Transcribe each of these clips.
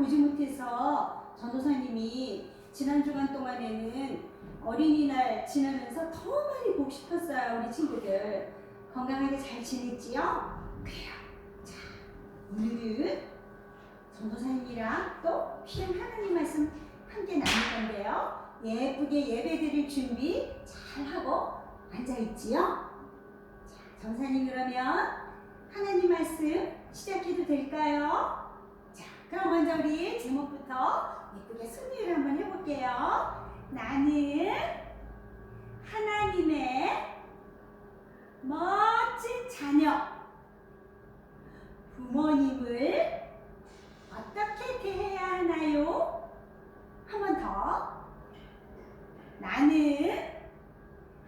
보지 못해서 전도사님이 지난 주간 동안에는 어린이날 지나면서 더 많이 보고 싶었어요 우리 친구들 건강하게 잘 지냈지요? 그래요 자 오늘은 전도사님이랑 또 귀한 하나님 말씀 함께 나눌 건데요 예쁘게 예배 드릴 준비 잘 하고 앉아있지요? 자 전사님 그러면 하나님 말씀 시작해도 될까요? 자, 그럼 먼저 우리 제목부터 예쁘게 승리를 한번 해볼게요. 나는 하나님의 멋진 자녀. 부모님을 어떻게 대해야 하나요? 한 번 더. 나는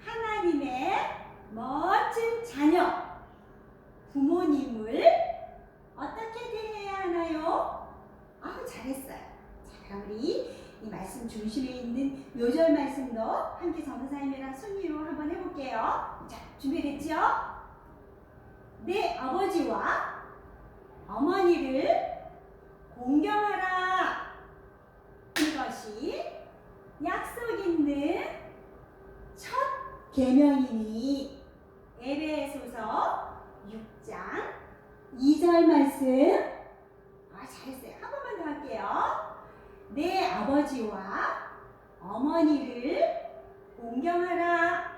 하나님의 멋진 자녀. 부모님을 어떻게 대해야 하나요? 아, 잘했어요. 자, 그럼 우리 이 말씀 중심에 있는 요절 말씀도 함께 전도사님이랑 순위로 한번 해볼게요. 자, 준비됐죠? 내 아버지와 어머니를 공경하라. 이것이 약속 있는 첫 계명이니 에베소서 6장 2절 말씀 아 잘했어요 한 번만 더 할게요 내 아버지와 어머니를 공경하라.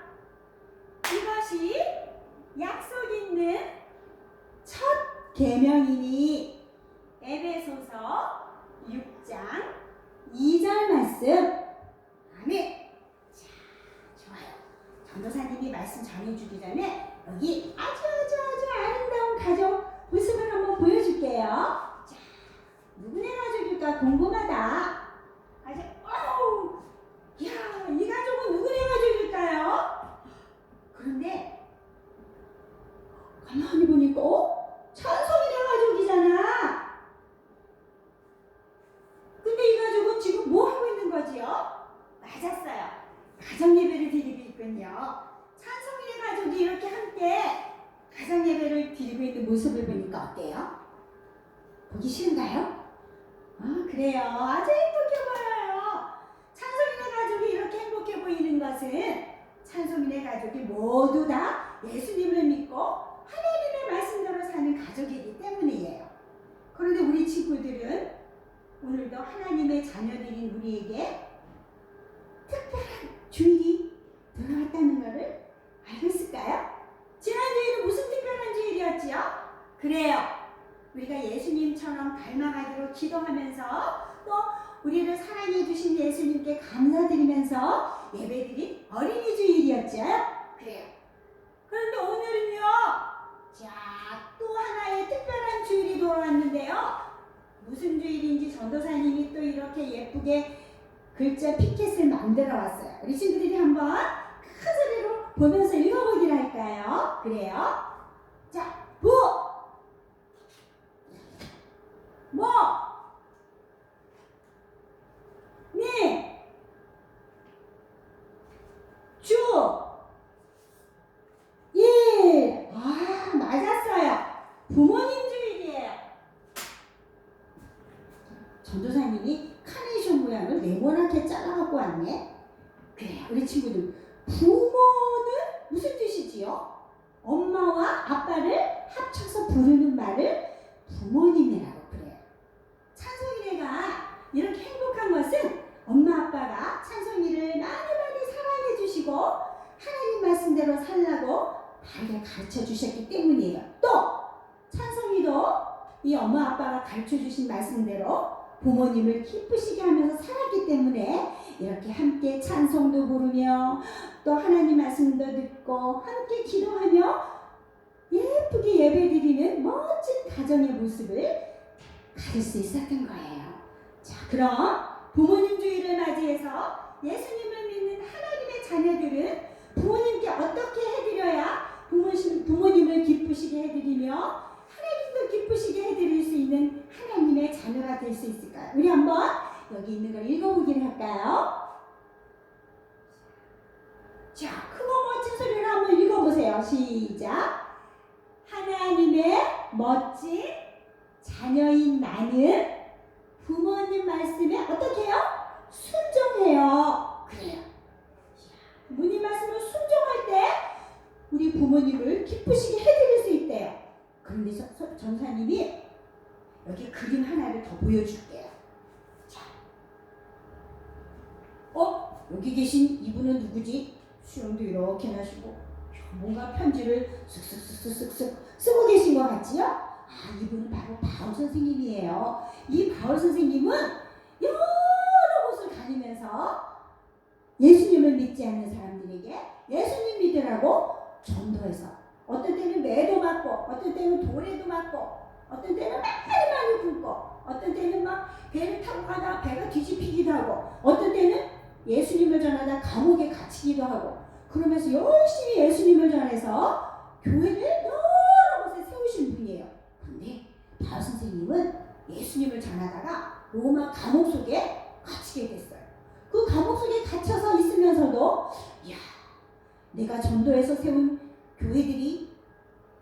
이것이 약속 있는 첫 계명이니 에베소서 6장 2절 말씀. 아멘. 자 좋아요. 전도사님이 말씀 전해주기 전에 여기 아주 아주 아주 아름다운 가족 모습을 한번 보여줄게요. 자, 누구네 가족일까? 궁금하다. 아주 어우, 야, 이 가족은 누구네 가족일까요? 그런데 가만히 보니까 어? 찬성이네 가족이잖아. 근데 이 가족은 지금 뭐 하고 있는 거지요? 맞았어요. 가정 예배를 드리고 있군요. 찬성이네 가족이 이렇게 함께 가정 예배를 드리고 있는 모습을 보니까 어때요? 보기 싫은가요? 아 그래요. 아주 행복해 보여요. 찬송이네 가족이 이렇게 행복해 보이는 것은 찬송이네 가족이 모두 다 예수님을 믿고 하나님의 말씀대로 사는 가족이기 때문이에요. 그런데 우리 친구들은 오늘도 하나님의 자녀들인 우리에게 특별한 주일이 돌아왔다는 것을 알고 있을까요? 지난 주일은 무슨 특별한 주일이었지요? 그래요. 우리가 예수님처럼 닮아가기로 기도하면서 또 우리를 사랑해 주신 예수님께 감사드리면서 예배드린 어린이 주일이었죠. 그래요. 그런데 오늘은요. 자, 또 하나의 특별한 주일이 돌아왔는데요. 무슨 주일인지 전도사님이 또 이렇게 예쁘게 글자 피켓을 만들어 왔어요. 우리 친구들이 한번 큰 소리로 보면서 읽어보기로 할까요? 그래요? 자, 부, 뭐, 니, 주, 일. 아, 맞았어요. 부모님 주일이에요. 전도사님이 카네이션 모양을 네모나게 잘라갖고 왔네. 그래요, 우리 친구들. 부모는 무슨 뜻이지요? 엄마와 아빠를 합쳐서 부르는 말을 부모님이라고 그래요. 찬송이네가 이렇게 행복한 것은 엄마 아빠가 찬송이를 많이 많이 사랑해 주시고 하나님 말씀대로 살라고 바르게 가르쳐 주셨기 때문이에요. 또 찬송이도 이 엄마 아빠가 가르쳐 주신 말씀대로 부모님을 기쁘시게 하면서 살았기 때문에 이렇게 함께 찬송도 부르며 또 하나님 말씀도 듣고 함께 기도하며 예쁘게 예배드리는 멋진 가정의 모습을 가질 수 있었던 거예요. 자, 그럼 부모님 주일을 맞이해서 예수님을 믿는 하나님의 자녀들은 부모님께 어떻게 해드려야 부모님, 부모님을 기쁘시게 해드리며 하나님도 기쁘시게 해드릴 수 있는 하나님의 자녀가 될 수 있을까요? 우리 한번 여기 있는 걸 읽어보기를 할까요? 자, 크고 멋진 소리를 한번 읽어보세요. 시작. 하나님의 멋진 자녀인 나는 부모 하나님 말씀에 어떻게 해요? 순종해요. 그래요. 부모님 말씀을 순종할 때 우리 부모님을 기쁘시게 해드릴 수 있대요. 그런데 서- 서- 전사님이 여기 그림 하나를 더 보여줄게요. 자, 어 여기 계신 이분은 누구지? 수영도 이렇게 나시고 뭔가 편지를 쓱쓱쓱쓱쓱 쓰고 계신 것 같지요? 아 이분은 바로 바울 선생님이에요. 이 바울 선생님은 여러 곳을 다니면서 예수님을 믿지 않는 사람들에게 예수님 믿으라고 전도해서 어떤 때는 매도 맞고 어떤 때는 도래도 맞고 어떤 때는 많이 많이 굶고 어떤 때는 막 배를 타고 가다가 배가 뒤집히기도 하고 어떤 때는 예수님을 전하다 감옥에 갇히기도 하고 그러면서 열심히 예수님을 전해서 교회를 여러 곳에 세우신 분이에요. 근데 바울 선생님은 예수님을 전하다가 로마 감옥 속에 갇히게 됐어요. 그 감옥 속에 갇혀서 있으면서도 야 내가 전도해서 세운 교회들이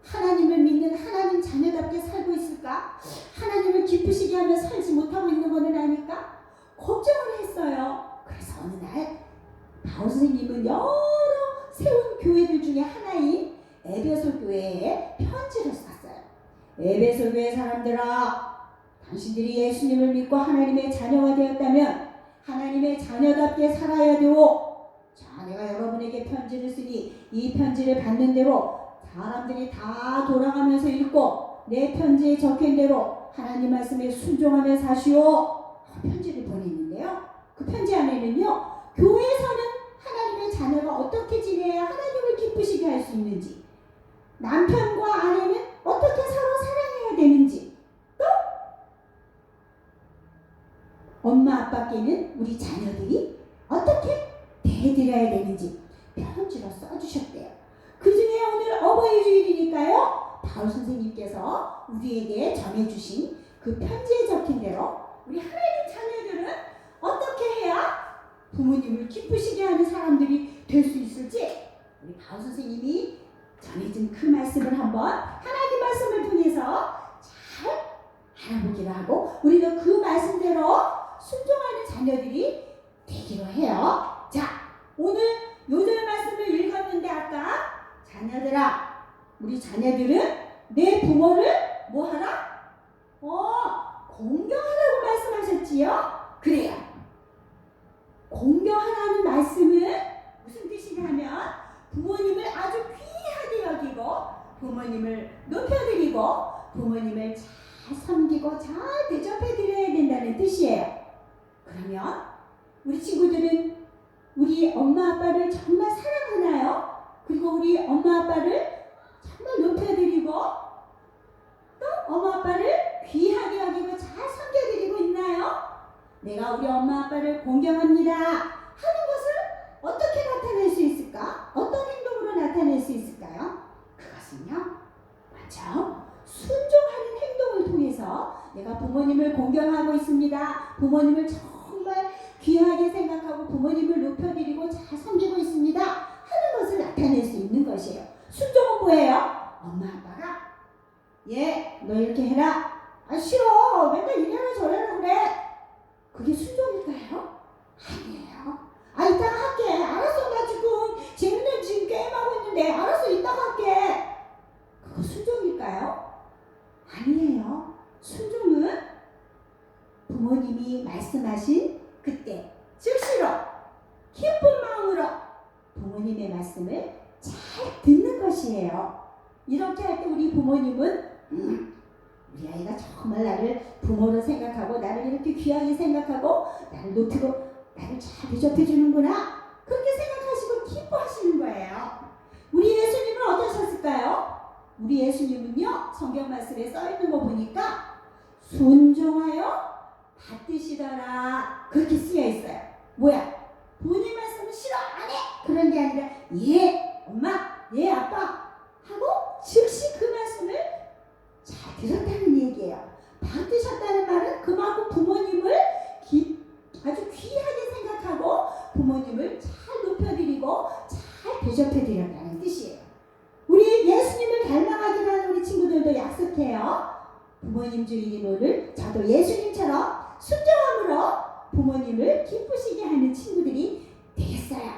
하나님을 믿는 하나님 자녀답게 살고 있을까? 하나님을 기쁘시게 하며 살지 못하고 있는 것은 아닐까? 걱정을 했어요. 그래서 어느 날 바울 선생님은 여러 세운 교회들 중에 하나인 에베소 교회에 편지를 썼어요. 에베소 교회 사람들아, 당신들이 예수님을 믿고 하나님의 자녀가 되었다면 하나님의 자녀답게 살아야 되오. 자, 내가 여러분에게 편지를 쓰니 이 편지를 받는 대로 사람들이 다 돌아가면서 읽고 내 편지에 적힌 대로 하나님 말씀에 순종하며 사시오. 편지를 보냈는데요. 그 편지 안에는요, 교회에서는 자녀가 어떻게 지내야 하나님을 기쁘시게 할 수 있는지, 남편과 아내는 어떻게 서로 사랑해야 되는지, 또 엄마 아빠께는 우리 자녀들이 어떻게 대해드려야 되는지 편지로 써주셨대요. 그 중에 오늘 어버이 주일이니까요. 바울 선생님께서 우리에게 전해주신 그 편지에 적힌 대로 우리 하나님 자녀들은 어떻게 해야 부모님을 기쁘시게 하는 사람들이 될 수 있을지 우리 바울 선생님이 전해준 그 말씀을 한번 하나님 말씀을 통해서 잘 알아보기로 하고 우리도 그 말씀대로 순종하는 자녀들이 되기로 해요. 자, 오늘 요절 말씀을 읽었는데 아까 자녀들아, 우리 자녀들은 내 부모를 뭐하라? 어, 공경하라고 말씀하셨지요? 그래요. 공경하라는 말씀은 뜻이냐 하면 부모님을 아주 귀하게 여기고 부모님을 높여드리고 부모님을 잘 섬기고 잘 대접해드려야 된다는 뜻이에요. 그러면 우리 친구들은 우리 엄마 아빠를 정말 사랑하나요? 그리고 우리 엄마 아빠를 정말 높여드리고 또 엄마 아빠를 귀하게 여기고 잘 섬겨드리고 있나요? 내가 우리 엄마 아빠를 공경합니다 하는 것을 어떻게 나타낼 수 있을까? 어떤 행동으로 나타낼 수 있을까요? 그것은요? 먼저 순종하는 행동을 통해서 내가 부모님을 공경하고 있습니다. 부모님을 정말 귀하게 생각하고 부모님을 높여드리고 잘 섬기고 있습니다. 하는 것을 나타낼 수 있는 것이에요. 순종은 뭐예요? 엄마 아빠가? 예 너 이렇게 해라. 아 싫어. 맨날 이래라 저래라 그래. 그게 순종일까요? 아니에요. 아 이따가 할게. 알았어 나 지금 재밌는 지금 게임하고 있는데 알았어 순종일까요? 아니에요. 순종은 부모님이 말씀하신 그때 즉시로 기쁜 마음으로 부모님의 말씀을 잘 듣는 것이에요. 이렇게 할 때 우리 부모님은 음, 우리 아이가 정말 나를 부모로 생각하고 나를 이렇게 귀하게 생각하고 나를 높이고 나를 잘 대접해 주는구나 그렇게 생각하시고 기뻐하시는 거예요. 우리 예수님은 어떠셨을까요? 우리 예수님은요 성경 말씀에 써 있는 거 보니까 순종하여 받으시더라 그렇게 쓰여 있어요. 뭐야? 부모님 말씀은 싫어 안 해. 그런 게 아니라 예 엄마 예 아빠 하고 즉시 그 말씀을 잘 들었다는 얘기예요. 받으셨다는 말은 그만큼 부모님을 기- 아주 귀하게 생각하고 부모님을 잘 높여드리고 잘 대접해드렸다는 뜻이에요. 우리 예수님을 닮아가기로 하는 우리 친구들도 약속해요. 부모님 주일을 저도 예수님처럼 순종함으로 부모님을 기쁘시게 하는 친구들이 되겠어요.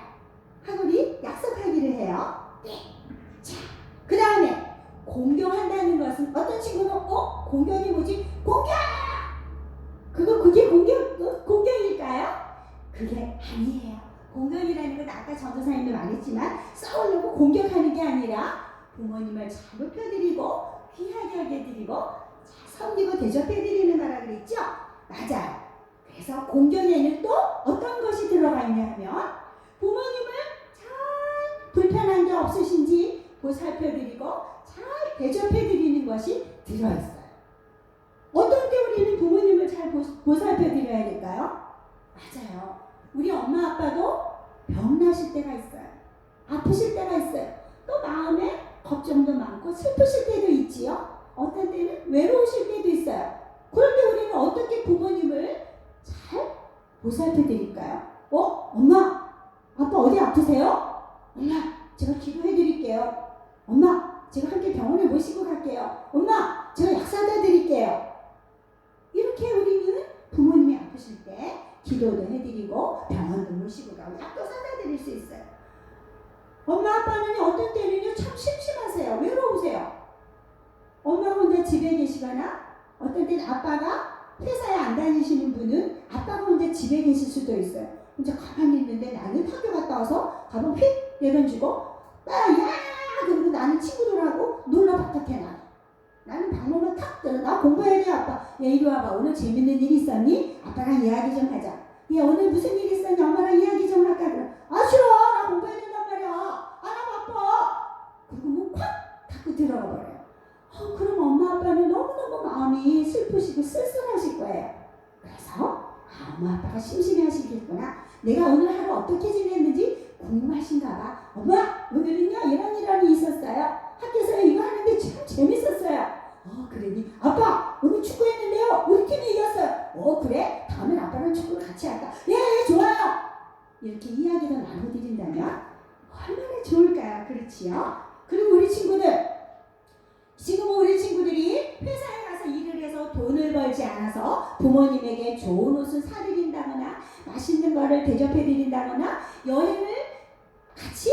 하고 우리 약속하기를 해요. 네. 자, 그 다음에 공경한다는 것은 어떤 친구는 어? 공경이 뭐지? 공경! 그거 그게 공경, 어? 공경일까요? 그게 아니에요. 공경이라는 건 아까 전도사님도 말했지만 싸우려고 공격하는 게 아니라 부모님을 잘 높여드리고 귀하게 하게 드리고 잘 섬기고 대접해드리는 거라 그랬죠? 맞아요. 그래서 공경에는 또 어떤 것이 들어가 있냐 하면 부모님을 잘 불편한 게 없으신지 보살펴드리고 잘 대접해드리는 것이 들어있어요. 어떤 때 우리는 부모님을 잘 보- 보살펴드려야 될까요? 맞아요. 우리 엄마 아빠도 병나실 때가 있어요. 아프실 때가 있어요. 또 마음에 걱정도 많고 슬프실 때도 있지요. 어떤 때는 외로우실 때도 있어요. 때 우리는 어떻게 부모님을 잘 보살펴 드릴까요? 어? 엄마, 아빠 어디 아프세요? 엄마, 제가 기도해 드릴게요. 엄마, 제가 함께 병원에 모시고 갈게요. 엄마, 제가 약 사다 드릴게요. 이렇게 우리는 부모님이 아프실 때 기도도 해드리고 병원도 모시고 가고 약도 사다 드릴 수 있어요. 엄마 아빠는 어떤 때는요 참 심심하세요. 외로우세요. 엄마가 혼자 집에 계시거나 어떤 때는 아빠가 회사에 안 다니시는 분은 아빠가 혼자 집에 계실 수도 있어요. 혼자 가만히 있는데 나는 학교 갔다 와서 가방 휙 내던지고 나야 그리고 나는 친구들하고 놀러 바깥에 나. 나는 방문만 탁 들어. 나 공부해야 돼 아빠. 야 이리 와봐. 오늘 재밌는 일 있었니? 아빠랑 이야기 좀 하자. 야 오늘 무슨 일 있었니? 엄마랑 이야기 좀 할까? 아 싫어. 나 공부해야 된단 말이야. 아나 바빠. 그리고 문콱 닫고 들어가 버려 마음이 슬프시고 쓸쓸하실 거예요. 그래서 아, 엄마 아빠가 심심해 하시겠구나. 내가 오늘 하루 어떻게 지냈는지 궁금하신가 봐. 엄마 오늘은요 이런 일이 있었어요. 학교에서 이거 하는데 참 재밌었어요. 어 그러니 아빠 오늘 축구했는데요 우리 팀이 이겼어요. 어 그래? 다음엔 아빠랑 축구 같이 할까? 예, 예 좋아요. 이렇게 이야기를 나눠드린다면 얼마나 좋을까요? 그렇지요? 그리고 우리 친구들 지금 우리 친구들이 회사에 해서 돈을 벌지 않아서 부모님에게 좋은 옷을 사드린다거나 맛있는 거를 대접해드린다거나 여행을 같이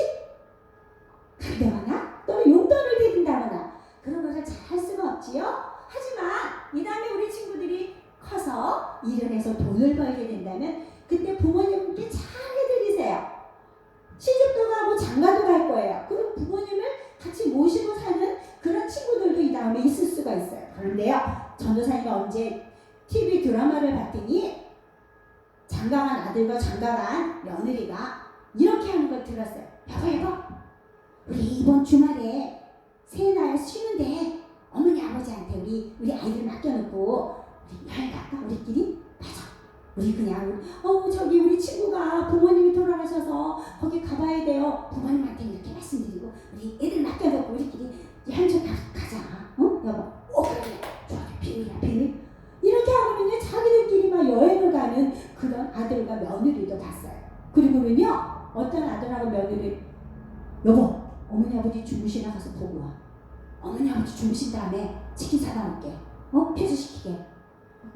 간다거나 또는 용돈을 드린다거나 그런 것을 잘할 수가 없지요. 하지만 이 다음에 우리 친구들이 커서 일을 해서 돈을 벌게 된다면 그때 부모님께 잘 해드리세요. 시집도 가고 장가도 갈 거예요. 그럼 부모님을 같이 모시고 사는 그런 친구들도 이 다음에 있을 수가 있어요. 그런데요, 전도사님이 언제 TV 드라마를 봤더니 장가간 아들과 장가간 며느리가 이렇게 하는 걸 들었어요. 여보, 여보, 우리 이번 주말에 새날 쉬는데 어머니 아버지한테 우리 우리 아이들 맡겨놓고 우리 여행 갈까? 우리끼리? 맞아 우리 그냥 어 저기 우리 친구가 부모님이 돌아가셔서 거기 가봐야 돼요. 부모님한테 이렇게 말씀드리고 우리 애들 맡겨놓고 우리끼리 여행 가, 가자. 어 여보. 어 그래 좋아 비밀이야 비밀 이렇게 하고는요 여행을 가는 그런 아들과 며느리도 봤어요 그리고는요 어떤 아들하고 며느리 여보 어머니 아버지 주무시나 가서 보고 와. 어머니 아버지 주무신 다음에 치킨 사다 놓을게. 어? 폐쇄시키게.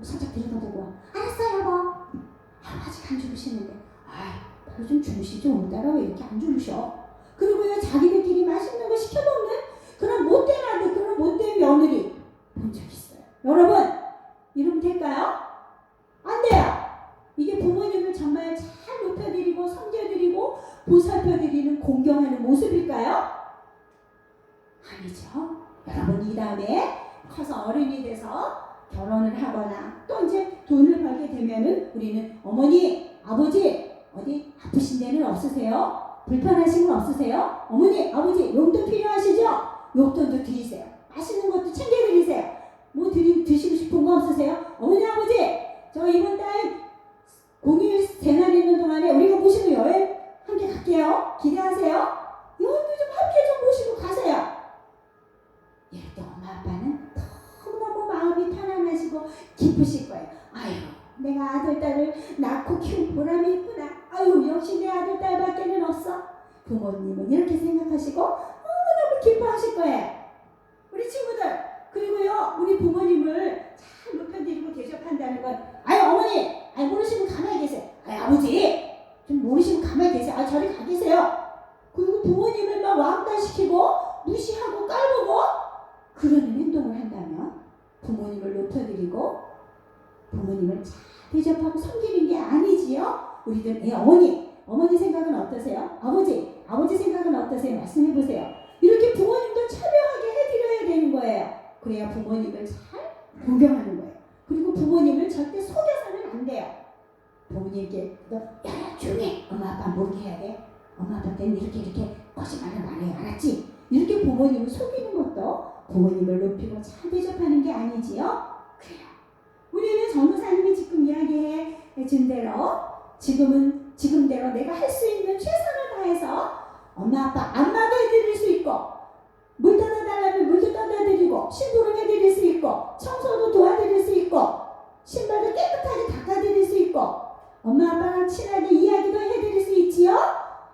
살짝 들여다보고 와. 알았어 여보. 아, 아직 안 주무시는데. 아이 빨리 좀 주무시죠. 오늘따라 왜 이렇게 안 주무셔? 그리고요 자기들끼리 맛있는 거 시켜먹는 그런 못된 아들 그런 못된 며느리 본 적 있어요. 여러분 이러면 될까요? 안 돼요. 이게 부모님을 정말 잘 높여드리고 섬겨드리고 보살펴드리는 공경하는 모습일까요? 아니죠. 여러분 이 다음에 커서 어른이 돼서 결혼을 하거나 또 이제 돈을 벌게 되면은 우리는 어머니, 아버지 어디 아프신 데는 없으세요? 불편하신 건 없으세요? 어머니, 아버지 용돈 필요하시죠? 용돈도 드리세요. 맛있는 것도 챙겨드리세요. 뭐 드리, 드시고 싶은 거 없으세요? 어머니, 아버지 저 이번 달 공휴일 대날 있는 동안에 우리가 모시는 여행 함께 갈게요. 기대하세요. 여행도 좀 함께 좀 모시고 가세요. 이럴 때 엄마 아빠는 너무너무 마음이 편안하시고 기쁘실 거예요. 아유, 내가 아들, 딸을 낳고 키운 보람이 있구나. 아유, 역시 내 아들, 딸밖에는 없어. 부모님은 이렇게 생각하시고 너무너무 기뻐하실 거예요. 우리 친구들, 그리고요, 우리 부모님을 잘 높여드리고 한다는 건, 아유, 어머니, 아버지 좀 모르시면 가만히 계세요. 아 저리 가 계세요. 그리고 부모님을 막 왕따시키고 무시하고 깔보고 그러는 행동을 한다면 부모님을 높여드리고 부모님을 잘 대접하고 섬기는 게 아니지요. 우리들 예, 어머니 어머니 생각은 어떠세요? 아버지 아버지 생각은 어떠세요? 말씀해 보세요. 이렇게 부모님도 차별하게 해드려야 되는 거예요. 그래야 부모님을 잘 공경하는 부모님을 절대 속여서는 안 돼요. 부모님께 너, 야, 조용해. 엄마 아빠 모르게 해야 돼. 엄마 아빠한테는 이렇게 이렇게 거짓말을 안 해요. 알았지? 이렇게 부모님을 속이는 것도 부모님을 높이고 잘 대접하는 게 아니지요? 그래요. 우리는 전도사님이 지금 이야기해 준 대로 지금은 지금대로 내가 할 수 있는 최선을 다해서 엄마 아빠 안마도 해드릴 수 있고 물 떠다 달라면 물도 떠다 드리고 심부름 해드릴 수 있고 청소도 도와드릴 수 있고 신발도 깨끗하게 닦아드릴 수 있고 엄마 아빠랑 친하게 이야기도 해드릴 수 있지요?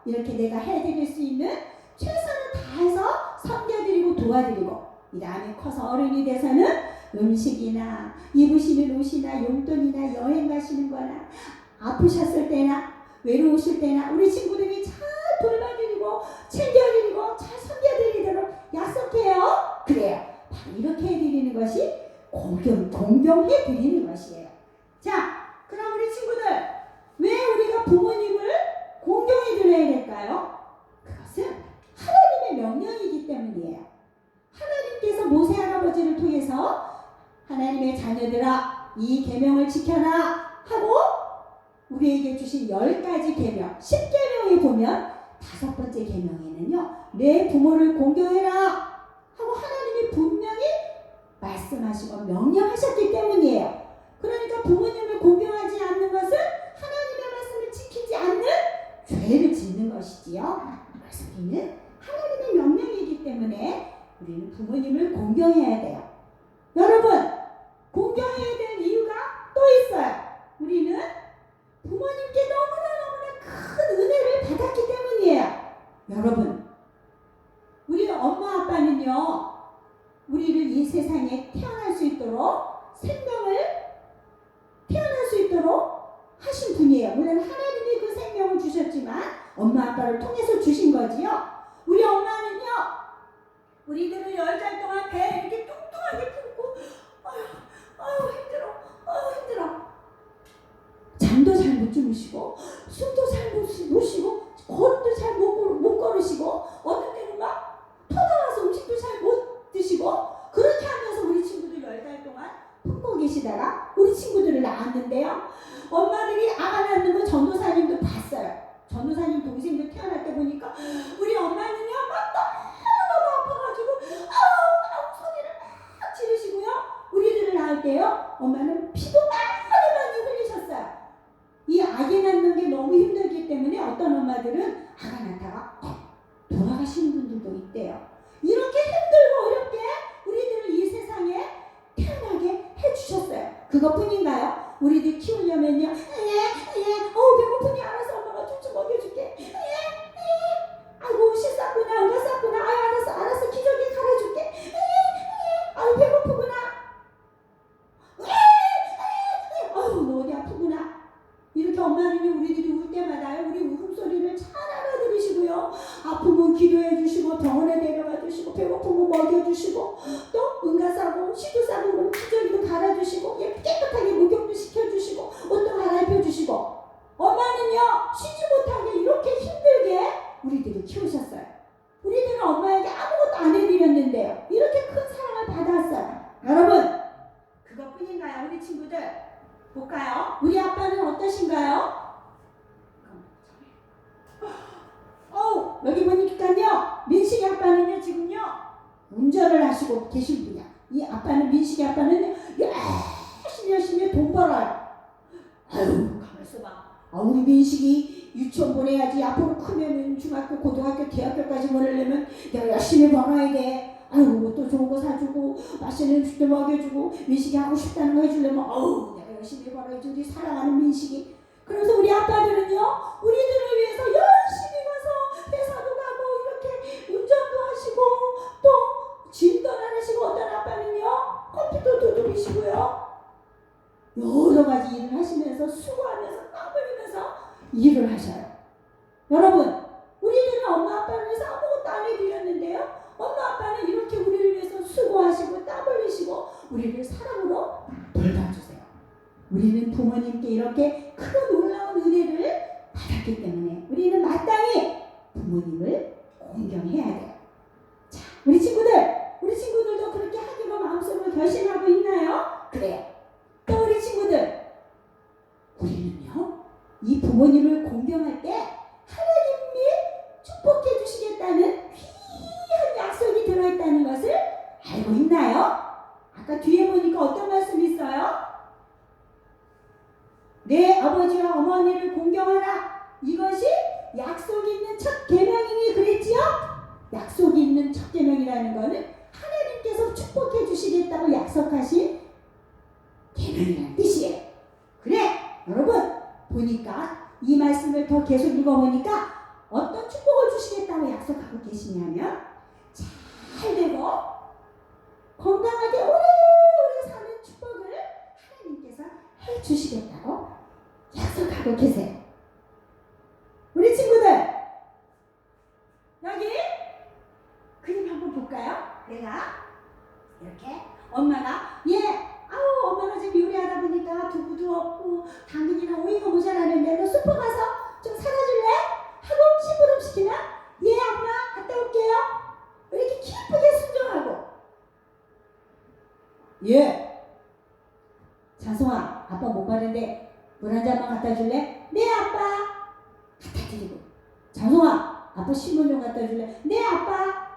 이렇게 내가 해드릴 수 있는 최선을 다해서 섬겨드리고 도와드리고 이 다음에 커서 어른이 돼서는 음식이나 입으시는 옷이나 용돈이나 여행 거나 아프셨을 때나 외로우실 때나 우리 친구들이 잘 돌봐드리고 챙겨드리고 잘 섬겨드리도록 약속해요. 그래요. 바로 이렇게 해드리는 것이 공경, 공경해드리는 것이에요. 자, 그럼 우리 친구들 왜 우리가 부모님을 공경해드려야 될까요? 그것은 하나님의 명령이기 때문이에요. 하나님께서 모세 할아버지를 통해서 하나님의 자녀들아 이 계명을 지켜라 하고 우리에게 주신 열 가지 계명, 10계명에 보면 다섯 번째 계명에는요. 내 부모를 공경해라 하고 하나님이 분명히 말씀하시고 명령하셨기 때문이에요. 그러니까 부모님을 공경하지 않는 것은 하나님의 말씀을 지키지 않는 죄를 짓는 것이지요. 우리는 하나님의 명령이기 때문에 우리는 부모님을 공경해야 돼요. 여러분, 공경해야 될 이유가 또 있어요. 우리는 부모님께 너무나 너무나 큰 은혜를 받았기 때문이에요. 여러분, 우리 엄마 아빠는요, 우리를 이 세상에 태어날 수 있도록 생명을 태어날 수 있도록 하신 물론 하나님이 그 생명을 주셨지만 엄마 아빠를 통해서 주신 거지요. 우리 엄마는요, 우리들을 열 달 동안 배 이렇게 뚱뚱하게 품고, 아유, 아유 힘들어, 아유 힘들어. 잠도 잘 못 주무시고 숨도 잘 못 쉬고 걸음도 잘 못 걸으시고 어떤 때는 막 토 나와서 음식도 잘 못 드시고 그렇게 하면서 우리 친구들 열 달 동안 품고 계시다가 우리 친구들을 낳았는데요 엄마들이 아가 낳는 거 전도사님도 봤어요 전도사님 동생들 태어날 때 보니까 우리 엄마는요 막 너무너무 아파가지고 아우 아우 소리를 막 지르시고요 우리들을 낳을 때요 엄마는 피도 많이 많이 흘리셨어요 이 아기 낳는 게 너무 힘들기 때문에 엄마들은 아가 낳다가 돌아가시는 분들도 있대요. 이렇게 힘들고 어렵게 우리들을 이 세상에 태어나게 해주셨어요. 그것뿐인가요? 우리들 키우려면요. 우리 아빠는 어떠신가요? 어 여기 보니까요 민식이 아빠는요 지금요 운전을 하시고 계신 분이야 이 아빠는 민식이 아빠는 열심히 열심히 돈 벌어요. 아유 가만있어 봐. 아, 우리 민식이 유치원 보내야지 앞으로 크면은 중학교 고등학교 대학교까지 보내려면 열심히 벌어야 돼. 아유 또 좋은 거 사주고 맛있는 음식도 먹여주고 민식이 하고 싶다는 거 해주려면 어우 열심히 벌어야지 우리 사랑하는 민식이. 그래서 우리 아빠들은요 우리들을 위해서 열심히 가서 회사도 가고 이렇게 운전도 하시고 또 짐도 나르시고 어떤 아빠는요 컴퓨터도 돌리시고요. 여러 가지 일을 하시면서 수고하면서 땀 흘리면서 일을 하셔요. 여러분, 우리들은 엄마 아빠를 위해서 아무것도 안 해드렸는데요. 엄마 아빠는 이렇게 우리를 위해서 수고하시고 땀 흘리시고 우리를 사랑으로 돌봐주세요. 우리는 부모님께 이렇게 크고 놀라운 은혜를 받았기 때문에 우리는 마땅히 부모님을 공경해야 돼요. 자, 우리 친구들, 우리 친구들도 그렇게 하기로 마음속으로 결심하고 있나요? 그래요. 또 우리 친구들, 우리는요, 이 부모님을 공경할 때 하나님이 축복해 주시겠다는 귀한 약속이 들어있다는 것을 알고 있나요? 아까 뒤에 보니까 어떤 말씀이 있어요? 내 어머니를 공경하라. 이것이 약속이 있는 첫 계명이니 그랬지요? 약속이 있는 첫 계명이라는 것은 하나님께서 축복해 주시겠다고 약속하신 계명이라는 뜻이에요. 그래, 여러분 보니까 이 말씀을 더 계속 읽어보니까 어떤 축복을 주시겠다고 약속하고 계시냐면 잘 되고 건강하게 오래오래 사는 축복을 하나님께서 해 주시겠다고 약속하고 계세요. 우리 친구들 여기 그림 한번 볼까요? 내가 이렇게 엄마가 예 아우 엄마가 지금 요리하다 보니까 두부도 없고 당근이나 오이가 모자라는데 너 슈퍼 가서 좀 사다 줄래? 하고 심부름 시키면 예 엄마 갔다 올게요. 이렇게 기쁘게 순종하고 예 자송아 아빠 못 가는데 물 한 잔만 갖다 줄래? 네 아빠 갖다 드리고 자송아 아빠 신문 좀 갖다 줄래? 네 아빠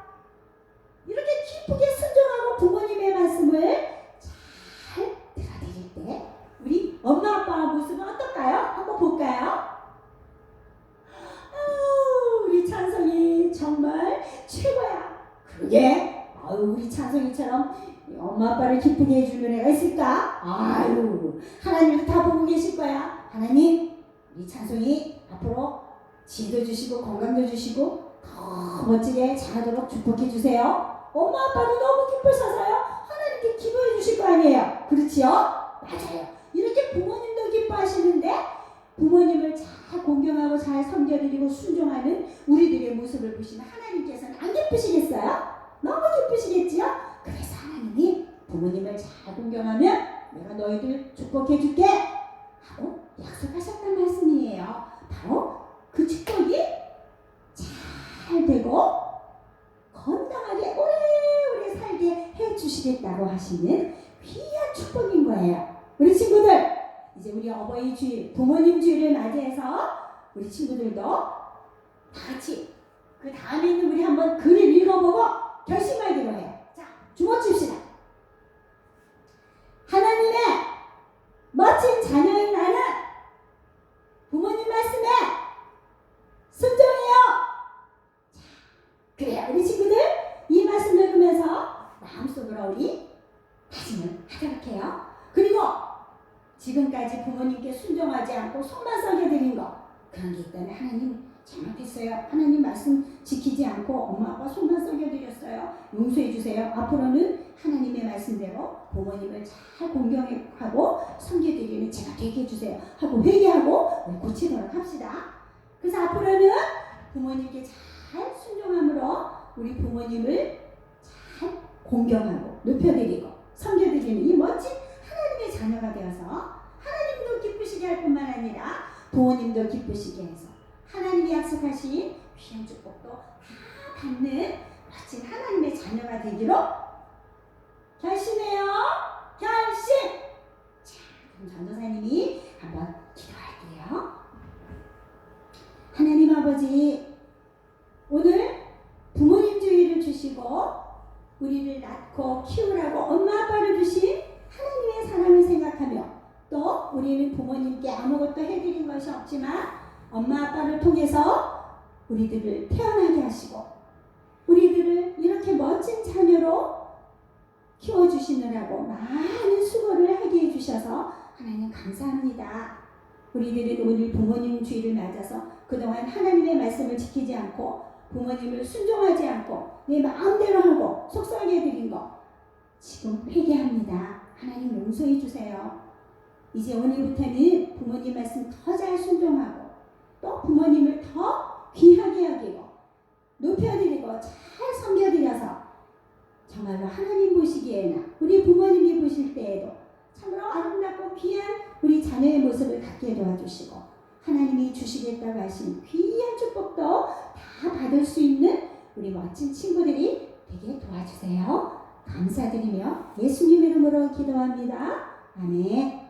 이렇게 기쁘게 순종하고 부모님의 말씀을 잘 들어드릴 때 우리 엄마 아빠의 모습은 어떨까요? 한번 볼까요? 아우 우리 찬성이 정말 최고야 그러게 아유 우리 찬성이처럼 엄마 아빠를 기쁘게 해주는 애가 있을까? 아유 하나님도 다 보고 계실 거야 하나님 우리 찬송이 앞으로 지도 주시고 건강도 주시고 더 멋지게 자라도록 축복해 주세요 엄마 아빠도 너무 기쁘셔서요 하나님께 기도해 주실 거 아니에요 그렇지요? 맞아요 이렇게 부모님도 기뻐하시는데 부모님을 잘 공경하고 잘 섬겨드리고 순종하는 우리들의 모습을 보시면 하나님께서는 안 기쁘시겠어요? 너무 기쁘시겠지요? 그래서 하나님이 부모님을 잘 공경하면 내가 너희들 축복해 줄게 하고 약속하셨단 말씀이에요. 바로 그 축복이 잘 되고 건강하게 오래오래 살게 해 주시겠다고 하시는 귀한 축복인 거예요. 우리 친구들 이제 우리 어버이 주일, 부모님 주일을 맞이해서 우리 친구들도 다 같이 그 다음에는 우리 한번 글을 읽어보고 결심하기로 해요. 자, 주먹 칩시다. 하나님의 멋진 자녀인 나는 부모님 말씀에 순종해요. 자, 그래요. 우리 친구들 이 말씀 읽으면서 마음속으로 우리 다짐을 하도록 해요. 그리고 지금까지 부모님께 순종하지 않고 손만 썩여드린 거 그런 게 있다면 하나님 잘못했어요. 하나님 말씀 지키지 않고 엄마 아빠 손만 썩여드렸어요. 용서해 주세요. 앞으로는 하나님의 말씀대로 부모님을 잘 공경하고 섬겨드리는 제가 되게 해주세요. 하고 회개하고 고치도록 합시다. 그래서 앞으로는 부모님께 잘 순종함으로 우리 부모님을 잘 공경하고 높여드리고 섬겨드리는 이 멋진 하나님의 자녀가 되어서 하나님도 기쁘시게 할 뿐만 아니라 부모님도 기쁘시게 해서 하나님이 약속하신 귀한 축복도 다 받는 멋진 하나님의 자녀가 되기로 결심해요. 결심. 자, 그럼 전도사님이 한번 기도할게요. 하나님 아버지, 오늘 부모님 주의를 주시고 우리를 낳고 키우라고 엄마 아빠를 주신 하나님의 사랑을 생각하며 또 우리는 부모님께 아무것도 해드린 것이 없지만 엄마 아빠를 통해서 우리들을 태어나게 하시고 우리들을 이렇게 멋진 자녀로 키워주시느라고 많은 수고를 하게 해주셔서 하나님 감사합니다. 우리들은 오늘 부모님 주의를 맞아서 그동안 하나님의 말씀을 지키지 않고 부모님을 순종하지 않고 내 마음대로 하고 속상하게 해드린 거 지금 회개합니다. 하나님 용서해 주세요. 이제 오늘부터는 부모님 말씀 더 잘 순종하고 또 부모님을 더 귀하게 여기고 높여드리고 잘 섬겨드려서 정말로 하나님 보시기에는 우리 부모님이 보실 때에도 참으로 아름답고 귀한 우리 자녀의 모습을 갖게 도와주시고 하나님이 주시겠다고 하신 귀한 축복도 다 받을 수 있는 우리 멋진 친구들이 되게 도와주세요. 감사드리며 예수님 이름으로 기도합니다. 아멘.